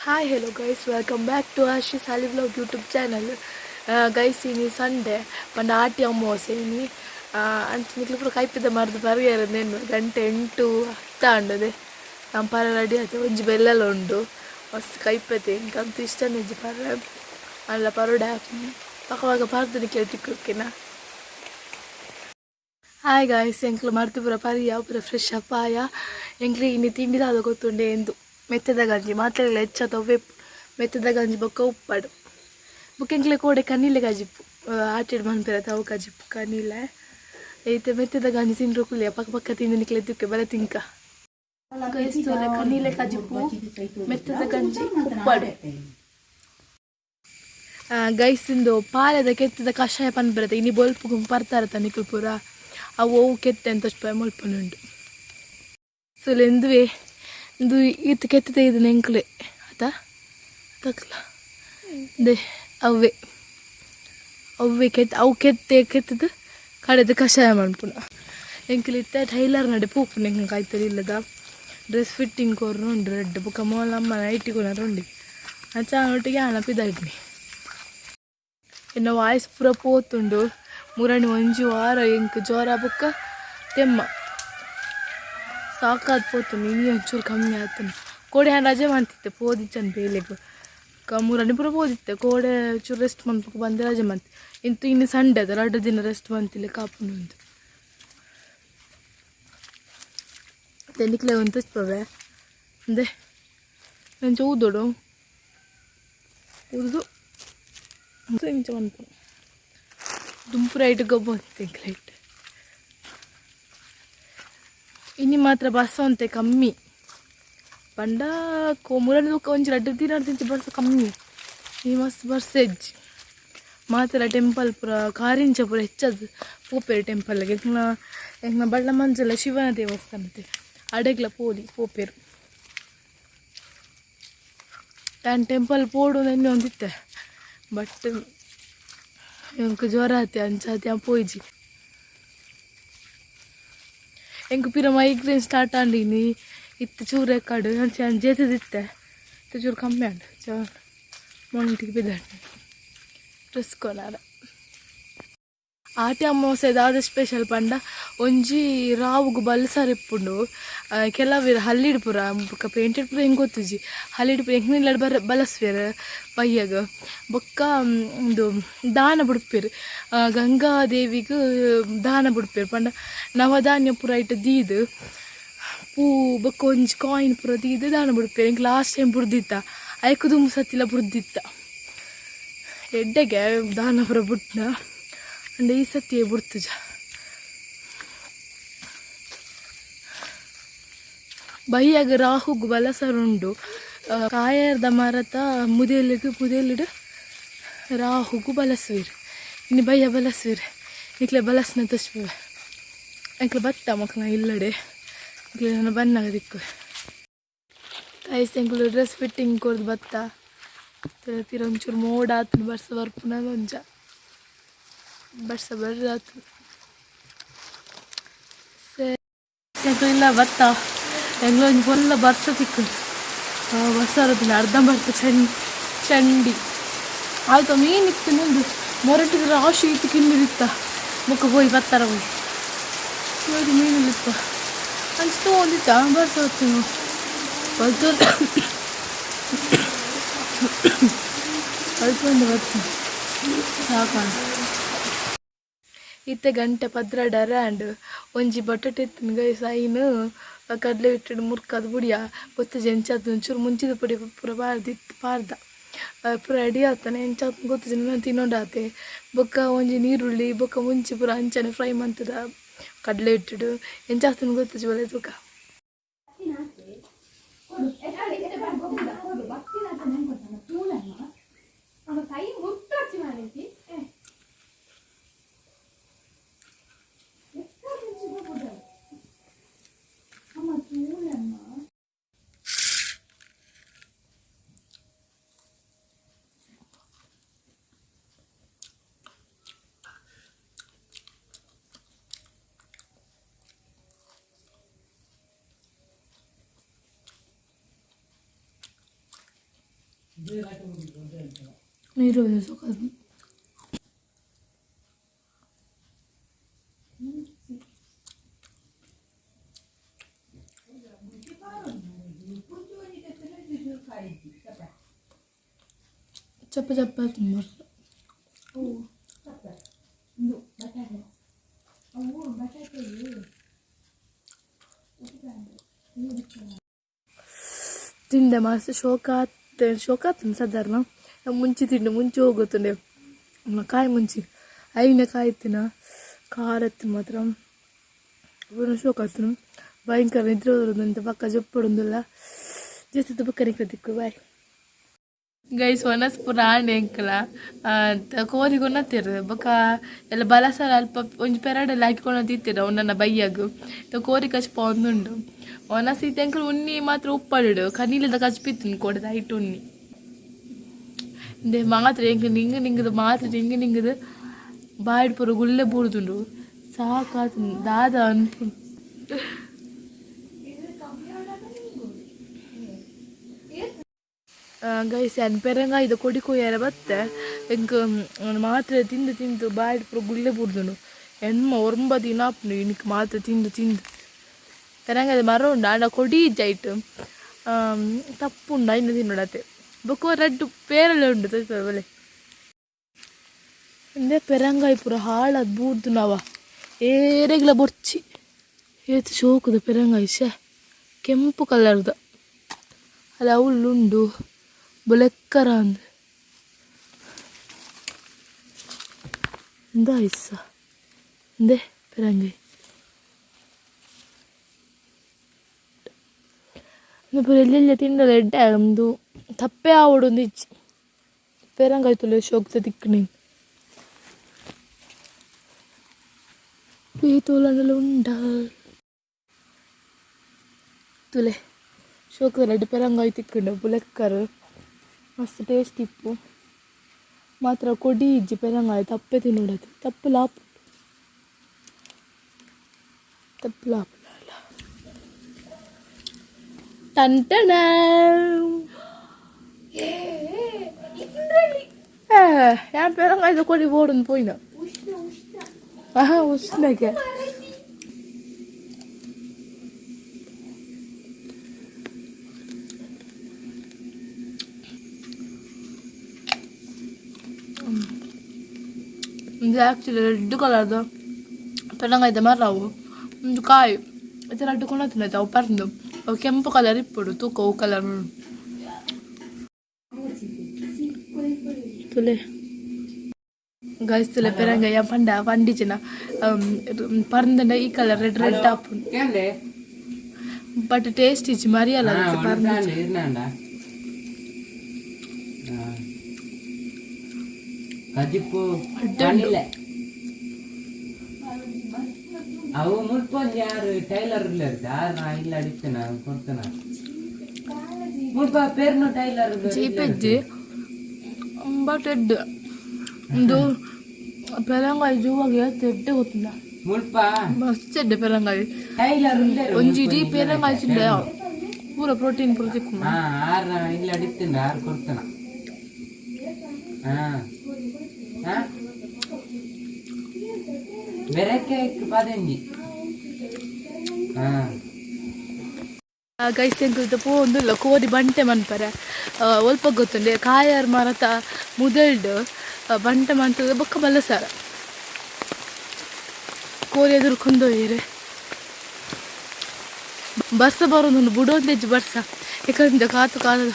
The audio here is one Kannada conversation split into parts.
Hi hello guys welcome back to ಆಶಿ ಸಾಲಿ ಬ್ಲಾಗ್ ಯೂಟ್ಯೂಬ್ ಚಾನಲ್ ಗೈಸ್ ಇನಿ ಸಂಡೆ ಪಂಡ ಆಟಿ ಅಮಾವಾಸ್ಯೆ ಇನಿ ಅಂಚಿನಿಕ್ಲು ಪೂರ ಕೈಪಿದ ಮರದ ನೆನ್ನು ಗಂಟೆ ಎಂಟು ಹತ್ತ ಅಂಡದೆ ನಮ್ಮ ಪರ ರೆಡಿ ಆಯ್ತು ಒಂಜಿ ಬೆಲ್ಲೆಲ್ಲ ಉಂಡು ಮಸ್ತ್ ಕೈಪತೆ ಇಂಕಂತ ಇಷ್ಟ ನೆಜ್ಜಿ ಪರ ಅಲ್ಲ ಪರೋಡೆ ಹಾಕಿ ಪಕ್ಕವಾಗ ಪಾರ್ದು ನಿಕ್ಲೆ ತಿಕ್ಕೋಕೆನಾ ಹಾಯ್ ಗಾಯ್ಸ್ ಎಂಕ್ಲು ಮರ್ತು ಪೂರ ಪರಿಯ ಪೂರ ಫ್ರೆಶ್ ಅಪ್ಪಾಯ ಎಂಕ್ಲಿ ಇನ್ನು ತಿಂಡಿದಾದ ಗೊತ್ತುಂಡೆ ಎಂದು ಮೆತ್ತದ ಗಂಜಿ ಮಾತ್ರೆಗಳ ಹೆಚ್ಚ ತೊವ್ವೆ ಮೆತ್ತದ ಗಂಜಿ ಬೊಕ್ಕ ಉಪ್ಪಡು ಬುಕ್ಕ ಎಂಕ್ಲೆ ಕೋಡೆ ಕಣ್ಣಿಲೆ ಗಜಿಪ್ಪು ಆಟಿಡ್ ಮನ್ಪೆರ ತಾವು ಗಜಿಪ್ಪು ಕಣ್ಣಿಲೆ ಐತೆ ಮೆತ್ತದ ಗಂಜಿ ತಿಂಡ್ರು ಕುಲಿಯ ಪಕ್ಕ ಪಕ್ಕ ತಿಂದು ನಿಕ್ಲೆ ತಿಕ್ಕೆ ಬಲ ತಿಂಕ ಗೈಸ್ ತೋಲೆ ಕಣ್ಣಿಲೆ ಗಜಿಪ್ಪು ಮೆತ್ತದ ಗಂಜಿ ಉಪ್ಪಡು ಗೈಸಿಂದು ಪಾಲದ ಕೆತ್ತದ ಕಷಾಯ ಪನ್ ಬರುತ್ತೆ ಇನಿ ಬೊಲ್ಪು ಬರ್ತಾರೆ ತನಿಕಲ್ ಪೂರ ಅವು ಅವು ಕೆತ್ತೆ ಅಂತ ಮಲ್ಪನುಂಡು ಸೊ ಎಂದುವೆ ಇದು ಈತ ಕೆತ್ತಿದೆ ಇದು ನೆಂಕ್ಲೆ. ಆತ ತಕ್ಲ ದೇ ಅವೇ ಅವೇ ಕೆತ್ತ ಅವು ಕೆತ್ತೆ ಕೆತ್ತದ ಕಡೆದು ಕಷಾಯ ಮನ್ಪುನ ಇತ್ತ ಟೈಲರ್ ನಡೆ ಪೂಪು ನೆಂಗೆ ಕಾಯ್ತಾರೆ ಇಲ್ಲದ. ಡ್ರೆಸ್ ಫಿಟ್ಟಿಂಗ್ ಕೋರ್ನು ಉಂಡು, ರೆಡ್ ಬುಕ್ಕ ಮೋಲಮ್ಮ ನೈಟಿ ಕೊನಾರು ಅಚ್ಚ ಅಂಚ ಒಟ್ಟಿಗೆ ಹಣ ಇನ್ನು ವಾಯ್ಸ್ ಪೂರ ಪೋತುಂಡು. ಮುರಣಿ ಒಂಜಿ ವಾರ ಎಂಕ್, ಜ್ವರ ಬುಕ್ಕ ತೆಮ್ಮ. ಸಾಕಾದ್ ಪೋತು ಇನಿ ಒಂಚೂರು ಕಮ್ಮಿ ಆತನು. ಕೋಡೆ ಹ್ಯಾನ್ ರಜೆ ಮಾಡ್ತಿತ್ತೆ ಪೋದಿಚ್ಚನ್ ಬೇಲೆಗ್ ಮೂರನೇ ಪೂರ ಪೋದಿತ್ತೆ, ಕೋಡೆ ಚೂರು ರೆಸ್ಟ್ ಮಾಡ್ಬೇಕು, ಬಂದೆ ರಜೆ ಮಾಡ್ತಿ ಇಂತು ಇನ್ನು ಸಂಡೆ ಅದ ಎರಡು ದಿನ ರೆಸ್ಟ್ ಮಾಡ್ತಿಲ್ಲ ಕಾಪುನು ಒಂದು. ತೆನಿಕ್ಲೆ ಒಂದು ತಚ್ಪವೆ ಅಂದೆ ನಂಚ ಊದೋಡು ಊದು ಇಂಚ ಮನ್ಪು ದುಂಪು ರೈಟ್ ಗೊಬ್ಬ ತೆಂಕ್ಲೈಟ್ ಇನ್ನು ಮಾತ್ರ ಬಸ್ ಅಂತೆ ಕಮ್ಮಿ ಪಂಡ ಕೋ ಮೂರನೇ ಒಂಜಿ ಎರಡು ದಿನ ತಿಂಚ ಬರ್ಸ ಕಮ್ಮಿ ಈ ಮಸ್ತ್ ಬರ್ಸ ಹೆಜ್ಜಿ ಮಾತ್ರ ಟೆಂಪಲ್ ಪುರ ಕಾರಿಂಚ ಪುರ ಹೆಚ್ಚದು ಪೋಪೇರು ಟೆಂಪಲ್ಗೆ ಎಂಕ್ನ ಎಂಕ್ನ ಬಳ್ಳ ಮಂಜಲ ಶಿವನ ದೇವಸ್ಥಾನತೆ ಅಡೆಗ್ಲ ಪೋಲಿ ಪೋಪೇರು ನಾನು ಟೆಂಪಲ್ ಪೋಡು ನೆನ್ನೆ ಒಂದಿತ್ತೆ ಬಟ್ ಎಂಕ್ ಜ್ವರ ಆತೆ ಅಂಚಾತೆ ಪೋಯ್ಜಿ ಎಂಕ್ ಪಿರ ಮೈಗ್ರೇನ್ ಸ್ಟಾರ್ಟ್ ಆಂಡಿನಿ ಇತ್ತು ಚೂರು ಎಕ್ಕಾಡು ಅಂಚೆ ಜೇತದಿತ್ತೆ ಇತ್ತು ಚೂರು ಕಮ್ಮಿ ಆಂಡು ಚ ಮೊಂಟಿಗೆ ಬಿದ್ದಾಂಡು ಡ್ರೆಸ್ ಕೊನಾರ ಆಟಿ ಅಮಾವಾಸ್ಯದಾದ ಸ್ಪೆಷಲ್ ಪಂಡ ಒಂಜಿ ರಾವುಗು ಬಲ್ಸಾರ್ ಇಪ್ಪುಂಡು ಕೆಲವೇರ ಹಲ್ಲಿಡ್ ಪುರ ಬೊಕ್ಕ ಪೇಂಟೆಡ್ ಪುರ ಹೆಂಗೆ ಗೊತ್ತುಜಿ? ಹಲ್ಲಿಡ್ ಪುರ ಹೆಂಗೆ ಬರ, ಬಲಸ್ವೇರ ಪಯ್ಯಗ ಬೊಕ್ಕ ಒಂದು ದಾನ ಬುಡ್ಪೇರು ಗಂಗಾದೇವಿಗೆ ದಾನ ಬುಡ್ಪೇರು, ಪಂಡ ನವಧಾನ್ಯ ಪುರ ಇಟ್ಟು ದೀದು, ಪೂ, ಬೊಕ್ಕ ಒಂಜಿ ಕಾಯಿನ್ ಪುರ ದೀದು ದಾನ ಬುಡ್ಪೇರು, ಹೆಂಗೆ ಲಾಸ್ಟ್ ಟೈಮ್ ಬುಡ್ದಿತ್ತ ಐಕು ದುಂಬ ಸತ್ತಿಲ್ಲ ಬುಡ್ದಿತ್ತ. ಎಡ್ಡೆಗೆ ದಾನ ಪುರ ಬಿಟ್ನ, ಅಂಡ್ ಈ ಸತಿ ಬಿಡ್ತುಜ. ಬೈಯಾಗ ರಾಹುಗ್ ಬಲಸರುಂಡು ಕಾಯರ್ದ ಮರತ ಮುದೆಲಿಗೆ ಮುದೆಲಿಡು ರಾಹುಗು ಬಲಸ್ವೀರ್. ಇನ್ನು ಬಯ್ಯ ಬಲಸ್ವೀರ್. ಇಕ್ಲೆ ಬಲಸ್ನ ತಚ್ಪುವೆ. ಅಂಕ್ಲೆ ಬತ್ತ ಮಕ್ಕಳ ಇಲ್ಲಡೆ. ಇಕ್ಲೆ ನಾನು ಬನ್ನಾಗ ದಿಕ್ಕು ಕಾಯಿಸ್ ಎಂಕ್ಲು ಡ್ರೆಸ್ ಫಿಟ್ಟಿಂಗ್ ಕೊರ್ದು ಬತ್ತ. ತಿರ ಒಂಚೂರು ಮೋಡ ಆತನು ಬರ್ಸ ಬರ್ಪುನ ಒಂಜ ಬರ್ಸ ಬರ್ರ ಆತು ಸರಿ ಇಲ್ಲ ಬತ್ತ. ಎಂಗ್ಲ ಒಂಜಿ ಫುಲ್ಲ ಬರ್ಸ ತಿಕ್ಕು ಬರ್ಸಾರದಿನ ಅರ್ಧ ಬರ್ತ ಚಂಡಿ ಚಂಡಿ ಆಯ್ತು ಮೀನು ಇತ್ತು ನಿಂದು ಮೊರಟಿದ ರಾಶಿ ಇತ್ತು ಕಿನ್ನಿರಿತ್ತ ಮುಖ ಹೋಯ್ ಬತ್ತಾರ ಹೋಯ್ ನೋಡಿ ಮೀನಲ್ಲಿತ್ತ ಅನ್ಸ್ತು ಒಂದಿತ್ತ ಬರ್ಸ ಬರ್ತು ಕಳ್ಕೊಂಡು ಬರ್ತೀನಿ ಸಾಕಾಣ ಇತ್ತೆ ಗಂಟೆ ಪದ್ರ ಡರ್ಯಾಂಡ್ ಒಂಜಿ ಬಟಾಟೆ ತಿನ್ಗೈ ಸೈನು ಕಡಲೆ ಇಟ್ಟು ಮುರ್ಕದ ಬುಡಿಯ ಗೊತ್ತ ಜಂಚಾತ್ ಒಂಚೂರು ಮುಂಚಿದ ಪುಡಿ ಪೂರ ಬಾರ್ದಿ ಪಾರ್ದ ಪೂರ ರೆಡಿ ಆತಾನೆ ಎಂಚಾತ್ ಗೊತ್ತ ಜನ ತಿನ್ನೋಡಾತೆ. ಬೊಕ್ಕ ಒಂಜಿ ನೀರುಳ್ಳಿ, ಬೊಕ್ಕ ಮುಂಚಿ ಪೂರ ಅಂಚನೆ ಫ್ರೈ ಮಂತದ ಕಡಲೆ ಇಟ್ಟಿಡು ಎಂಚಾತನ ಗೊತ್ತ ಜೋಲೆ ತೂಕ Meyre öyle sokarım. Cepat cepat umur. Oh, cepat. Nuk, baca deh. Oh, baca deh. Dün mı? ಮುಂಚೆ ತಿಂಡು, ಮುಂಚೆ ಹೋಗುತ್ತಂಡೆ ಕಾಯಿ ಮುಂಚೆ. ಐನ ಕಾಯಿ ತಿನ್ನ ಕಾರತ್ತು ಮಾತ್ರ. ಶೋಕ ಆತನು ಭಯಂಕರ ನಿದ್ರೆ ಅಂತ ಪಕ್ಕ ಜಪ್ಪಡೊಂದಿಲ್ಲ ಜೊತೆ ಬಕ್ಕ ದಿಕ್ಕು ಬಾಯ್ ಗೈಸ್ ಒನಸ್ ಪೂರ ಆಂಡೆ ಎಂಕಲ ಕೋರಿ ಕೊನ್ನತ್ತಿರ ಬೊಕ ಎಲ್ಲ ಬಲಸಲ ಅಲ್ಪ ಒಂಜಿ ಪೆರಡೆಲ್ಲ ಹಾಕಿಕೊಂಡು ತಿತ್ತಿರ ಅವನನ್ನ ಬೈಯಾಗು. ಕೋರಿ ಕಚ್ಪ ಒಂದುಂಡು. ಒನಸ್ ಇತ್ತೆ ಅಂಕಲ್ ಉಣ್ಣಿ ಮಾತ್ರ ಉಪ್ಪಡಿಡು. ಕನೀಲದ ಕಚ್ಪಿತ್ತು ಕೊಡದ, ಹೈಟ್ ಉಣ್ಣಿ. ಇಂದೆ ಮಾತ್ರ ಎಂಕ ನಿಂಗ ನಿಂಗದು ಮಾತ್ರ ನಿಂಗ ನಿಂಗದು ಬಾಯಿಡ್ ಪೂರ ಗುಳ್ಳೆ ಬೂಡುದುಂಡು ಸಾಕಾತು ದಾದ ಅನ್ಪು ಗೈಸ್ ಅನ್ ಪೆರಂಗ ಇದು ಕೊಡಿ ಕೊಯ್ಯಾರ ಬತ್ತೆ ಎಂಕ್ ಮಾತ್ರ ತಿಂದು ತಿಂದು ಬಾಯಿಡ್ ಪೂರ ಗುಳ್ಳೆ ಬೂಡ್ದುಂಡು ಎಣ್ಮ ಒರ್ಂಬ ದಿನ ಆಪ್ನು ಇನಿಕ್ ಮಾತ್ರ ತಿಂದು ತಿಂದು ಪೆರಂಗ ಅದು ಮರ ಉಂಡು ಆಂಡ ಕೊಡಿ ಇಜ್ಜಾಯ್ಟ್ ತಪ್ಪುಂಡ ಇನ್ನು ತಿನ್ನೋಡತ್ತೆ ಬೊಕ್ಕ ರಡ್ಡು ಪೇರಲೆ ಉಂಡು ತೋರಿಸ್ತಾರೆ ಬಲೆ ಇಂದೆ ಪೆರಂಗಾಯಿ ಪೂರ ಹಾಳಾದ್ ಬೂಡ್ದು ನಾವ ಏರೆಗ್ಲ ಬೊರ್ಚಿ ಏತು ಶೋಕದ ಪೆರಂಗಾಯಿ ಶೇ ಕೆಂಪು ಕಲರ್ದ ಅಲ್ಲ ಅವಳುಂಡು ಬೊಲೆಕ್ಕರ ಅಂದ್ थप्पे आवडून दिची पेरां काय तुला शोकचं तिकडे పీతూలలో ఉండా తులే షోకు రెడ్ పెరంగా అయితే ఇక్కడ బులెక్కరు మస్తు టేస్ట్ ఇప్పు మాత్రం కొడి ఇజ్జి పెరంగా తప్పే తినూడదు తప్పు లాపు తప్పు లాపు టంటనా 해. 야, 벼랑가에서 꼬리 볼은 보이나? 아, 우신하게. இந்த ஆக்சுவலி ரெட் கலர்து பெళ్ళంగా ಇದೆ ಮರವು ಒಂದು ಕಾಯಿ ಇದೆರಡು ಗುಣ ತಿನ್ನತ್ತೆ ಅವು ಪರ್ದು ಅವು ಕೆಂಪು ಕಲರ್ ಇಪ್ಪಡು ತೂಕ ಅವು ಕಲರ್ அதுக்குள்ளே கஸ்தில் பிறங்க என் பண்டா வண்டிச்சுன்னா பறந்துட்டா ஈ colour red red top but taste இச்சு மரியாதை பறந்துச்சு. கஜிப்பு பண்ணில அவ முற்பஞ்சு யாரு? டெய்லர்ல இருக்கா. நான் இல்ல அடித்தேன் கொடுத்தேன் முற்பா பேர்னு டெய்லர் ஜிபேஜ் ಮುಟ್ಪ ಪೇರ್ನು ಟೈಲರ್ ಚೀಪೆಜ್ಜಿ ಬಟ್ ಎಡ್ ಒಂದು ಪೆರಂಗಾಯಿ ಜೂವಾಗಿ ಎಡ್ಡೆ ಗೊತ್ತಿಲ್ಲ ಮುಟ್ಪ ಮಸ್ತ್ ಎಡ್ಡೆ ಪೆರಂಗಾಯಿ ಟೈಲರ್ ಒಂಜಿ ಇಡೀ ಪೇರಂಗಾಯಿ ಚಿಂಡೆ ಪೂರ ಪ್ರೋಟೀನ್ ಪೂರ ತಿಕ್ಕು ಹಾ ಆರ್ ನಾ ಇಲ್ಲ ಅಡಿಸ್ತೇನೆ ಯಾರು ಕೊಡ್ತೇನ ಹಾ ಹಾ ಬೆರಕೆ ಪದಂಜಿ ಹಾ ಗೈಸ್ ತೆಗೆದ ಪೂ ಒಂದು ಕೋರಿ ಬಂಟೆ ಮನ್ಪರೆ. ಒಲ್ಪ ಗೊತ್ತುಂಡೆ ಕಾಯರ್ ಮರತ ಮುದಲ್ಡ್ ಬಂಟೆ ಮಂತದ ಬೊಕ್ಕ ಬಲ್ಲಸಾರ ಕೋರಿ ಎದುರ್ಕೊಂಡೋಯ್ರೆ ಬರ್ಸ ಬರೋದು ಬುಡೊಂದೆಜ್ ಬರ್ಸ. ಯಾಕಂದ್ರೆ ಕಾತು ಕಾಲದ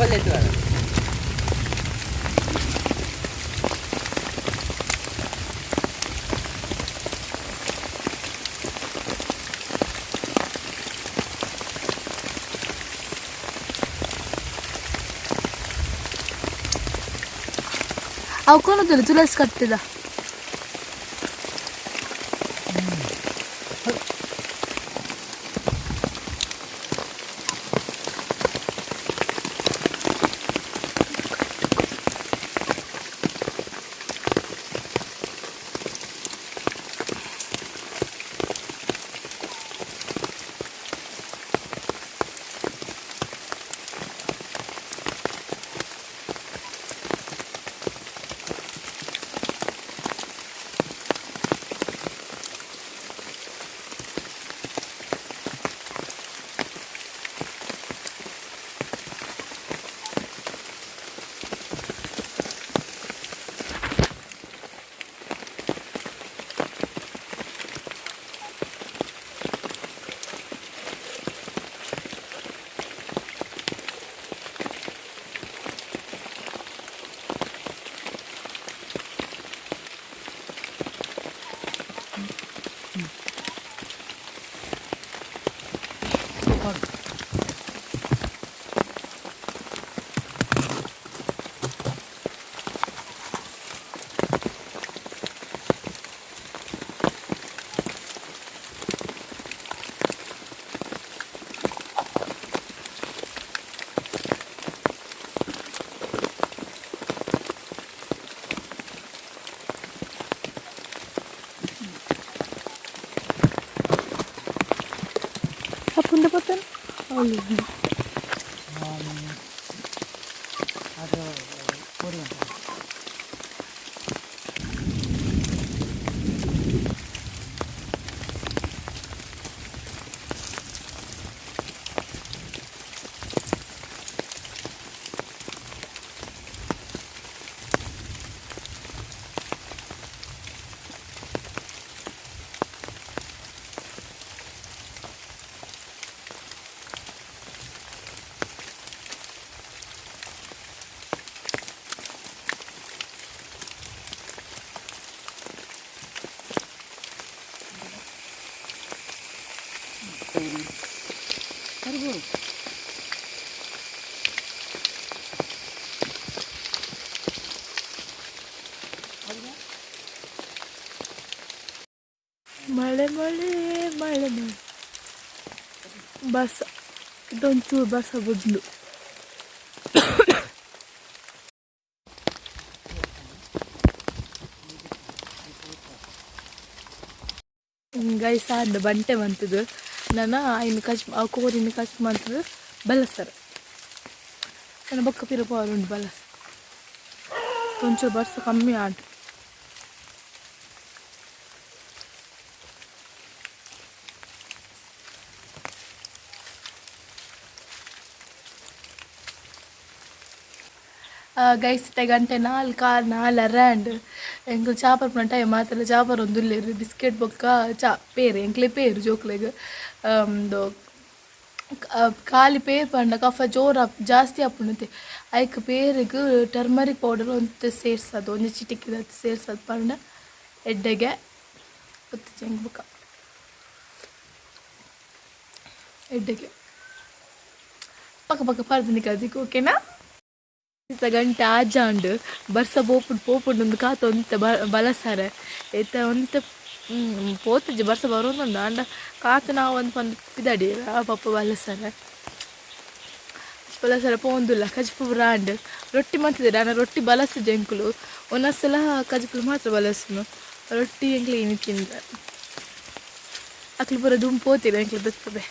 भले तुम्हाला अव कोण होतं तुलाच काटते 不 ಬಸ್ ಇದೊಂಚೂರು ಬಸ ಬುದ್ಲು ಗೈ ಸಾಂಡ್ ಬಂಟೆ ಮಂತದು ನನ್ನ ಇನ್ನು ಕಚ್ ಕೋರಿನ ಕಚ್ ಮಂತದು ಬಲಸರ ನನ್ನ ಬೊಕ್ಕ ಪಿರ ಪವರ್ ಉಂಟು ಬಲಸ ಒಂಚೂರು ಬರ್ಸ ಕಮ್ಮಿ ಆಟು ಗೈಸ್ ಗಂಟೆ ನಾಲ್ ಕಾಲ್ ನಾಲ್ ಅರ್ಯಾಂಡ್ ಎಂಕ್ಲು ಚಾಪರ್ ಪಂಡ ಟೈಮ್ ಮಾತ್ರ ಚಾಪರ್ ಒಂದು ಉಲ್ಲೇರು ಬಿಸ್ಕೆಟ್ ಬೊಕ್ಕ ಚಾ ಪೇರು ಎಂಕ್ಲೆ ಪೇರು ಜೋಕ್ಲೆಗ್ ಒಂದು ಖಾಲಿ ಪೇರ್ ಪಂಡ ಕಫ ಜೋರ ಜಾಸ್ತಿ ಆಪುಂಡತೆ ಐಕ್ ಪೇರಿಗೆ ಟರ್ಮರಿಕ್ ಪೌಡರ್ ಒಂದು ಸೇರ್ಸದು ಒಂದು ಚಿಟಿಕಿದ ಸೇರ್ಸದು ಪಂಡ ಎಡ್ಡೆಗೆ ಗೊತ್ತು ಚೆಂಗ್ ಬೊಕ್ಕ ಎಡ್ಡೆಗೆ ಪಕ್ಕ ಪಕ್ಕ ಪರ್ದನಿಕ ಅದಕ್ಕೆ ಓಕೆನಾ ಇತ್ತ ಗಂಟೆ ಆಜಾಂಡ್ ಬರ್ಸ ಪೋಪುಂಡು ಪೋಪುಂಡು ಒಂದು ಕಾತು ಒಂತ ಬಳಸಾರೆ ಎತ್ತ ಒಂತ ಪೋತಜ್ಜಿ ಬರ್ಸ ಬರೋಂದು ಅಂಡ ಕಾತು ನಾವು ಒಂದು ಪಂದ್ ಪಿದಡಿ, ಆ ಪಪ್ಪ ಬಲಸಾರ. ಪೋಂದುಲ್ಲ ಕಜಪು ಬ್ರಾಂಡ್ ರೊಟ್ಟಿ ಮಾಡ್ತಿದ್ದೆ ನಾನು ರೊಟ್ಟಿ ಬಲಸಿದ್ದೆ ಎಂಕುಲು ಒಂದೊಂದ್ಸಲ ಕಜಪು ಮಾತ್ರ ಬಲಸುನು. ರೊಟ್ಟಿ ಎಂಕ್ಲಿ ಏನು ತಿಂದ ಅಕ್ಲು ಪೂರ ದುಂಪು ಪೋತಿರ ಎಂಕ್ಲು ಬರ್ತದೆ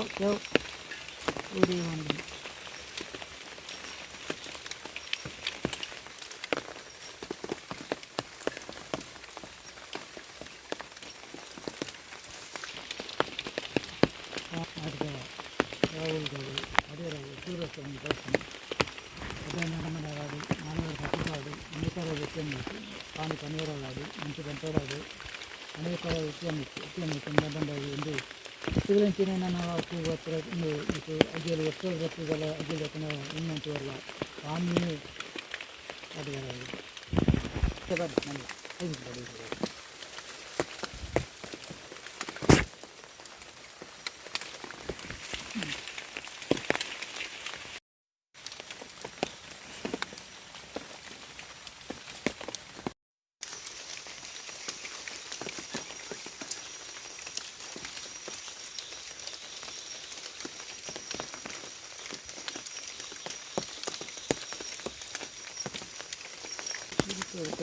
Yo, yo. Udeon. ராகுல் கோவில் அதே சூரஸ்வரன் தரிசனம் அதே நடமனாடு மனவர் கட்டுப்பாடு అనేక వ్యక్తి కానీ పనివరాలు మంచి పెంచడాలు అనేక వ్యక్తి వ్యక్తి కింద పండుగ ఎందుకు ಸಿಗಲಿಂಚಿನ ನಾವು ಹತ್ರ ಇದು ಅಜ್ಜಿಯಲ್ಲಿ ಎಷ್ಟೋ ಗೊತ್ತಿದ್ದಲ್ಲ ಅಜ್ಜಿಯಲ್ಲಿ ಹತ್ರ ಇನ್ನಂತೂ ಅಲ್ಲ ಆಮೇಲೆ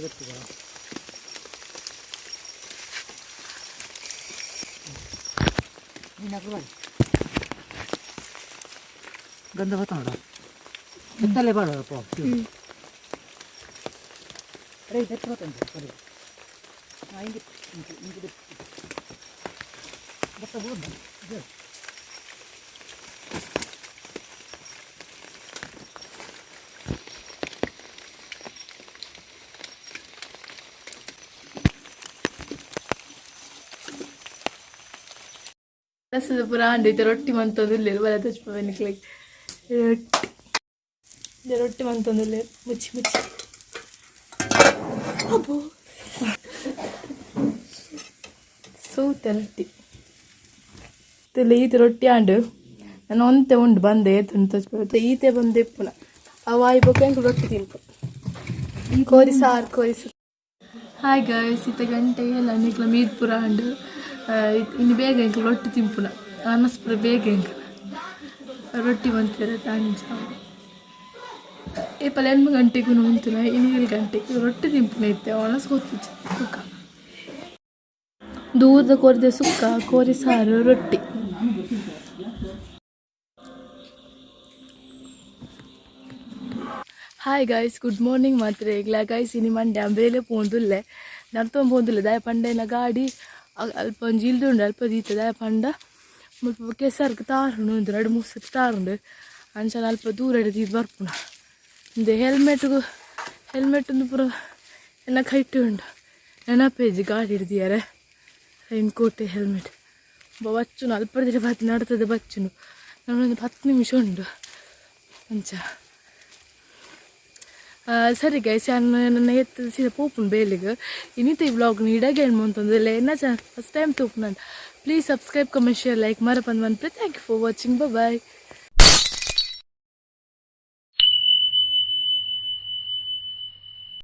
이것도 봐. 이나 그만. गंद बताओ ना कितना ले बार आप अरे इधर तो तुम अरे आएंगे इनके इनके बस वो इधर ರಸದ ಪುರ ಅಂಡೈತೆ ರೊಟ್ಟಿ ಮಂತೊಂದು ಬಲ ತಚ್ಪವನಿಕ್ಲೆ ರೊಟ್ಟಿ ಇದು ರೊಟ್ಟಿ ಮಂತೊಂದು ಮುಚ್ಚಿ ಮುಚ್ಚಿ ಅಬ್ಬೋ ಸೌತಲ್ಟಿ ತಿಲ್ಲ ಈತೆ ರೊಟ್ಟಿ ಆಂಡು ನಾನು ಒಂತೆ ಉಂಡು ಬಂದೆ ಏತನ್ನು ತಚ್ಪ ಈತೆ ಬಂದೆ ಪುನಃ ಅವ ಬೇಕು ರೊಟ್ಟಿ ತಿನ್ಪು ಕೋರಿ ಸಾರು ಕೋರಿ ಹಾಯ್ ಗಾಯ್ಸ್ ಗಂಟೆ ಎಲ್ಲ ನಿಕ್ಲ ಮೀದ್ ಪುರ ಇನ್ನು ಬೇಗ ಇಂಕ ರೊಟ್ಟಿ ತಿಂಪುನ? ಅನ್ನಿಸ್ಬಿಡ ಬೇಗ ಇಂಕ ರೊಟ್ಟಿ ಬಂತೀರ ತಾಂಜ ಈ ಎನ್ಮ ಗಂಟೆಗೂ ಉಂತುನ ಇನಿಲ್ ಗಂಟೆಗೆ ರೊಟ್ಟಿ ತಿಂಪುನ ಇತ್ತೆ ಅನಸ್ ಗೊತ್ತಿಚ್ಚ, ಸುಕ್ಕ. ದೂರದ ಕೊರದೆ ಸುಕ್ಕ, ಕೋರಿ ಸಾರು, ರೊಟ್ಟಿ. ಹಾಯ್ ಗಾಯ್ಸ್ ಗುಡ್ ಮಾರ್ನಿಂಗ್ ಮಾತ್ರ. ಈಗಲ ಗಾಯ್ಸ್ ಇನಿ ಮಂಡೆ ಅಂಬೇಲೆ ಪೋಂದುಲ್ಲೆ. ನಡ್ತೊಂದು ಪೋಂದುಲ್ಲೆ, ದಾಯ ಪಂಡೆನ ಗಾಡಿ. ಅ- ಅಲ್ಪ ಒಂಜಿ ಇಲ್ದುಂಡು ಅಲ್ಪ ದೀತ ದಾಯ ಪಂಡ. ಮುಲ್ಪ ಕೆಸರ್ಗೆ ತಾರುಂಡು ಎರಡು ಮೂರು ಸತಿ ತಾರುಂಡು. ಅಂಚನ ಅಲ್ಪ ದೂರ ಹಿಡಿದು ಬರ್ಪುನ ಇಂದೆ ಹೆಲ್ಮೆಟ್ಗು ಹೆಲ್ಮೆಟ್ ಒಂದು ಪೂರ ಎಲ್ಲ ಕೈಟ್ಟು ಉಂಡು. ನೆನಪೇಜಿ ಗಾಡಿ ಹಿಡ್ದಿಯಾರೆ. ರೈನ್ ಕೋಟ್ ಹೆಲ್ಮೆಟ್ ಬಚ್ಚುನು ಅಲ್ಪ ದಿನ ಬತ್ ನಡ್ತದೆ ಬಚ್ಚುನು. ನಾನೊಂದು ಹತ್ತು ನಿಮಿಷ ಉಂಡು. ಅಂಚ. ಸರಿ ಗೈಸ್ ನಾನು ನನ್ನ ಎತ್ತ ಸೀದಾ ಪೋಪುನ್ ಬೇಲಿಗೆ ಇನ್ನಿತ ಈ ವ್ಲಾಗ್ ನೀಡಾಗೆ ಏನು ಅಂತಂದ್ರೆ ಎನ್ನ ಚಾನಲ್ ಫಸ್ಟ್ ಟೈಮ್ ತೂಪು ನಾನು please subscribe comment share like ಮರಪಂದು ಬಂದು thank you for watching bye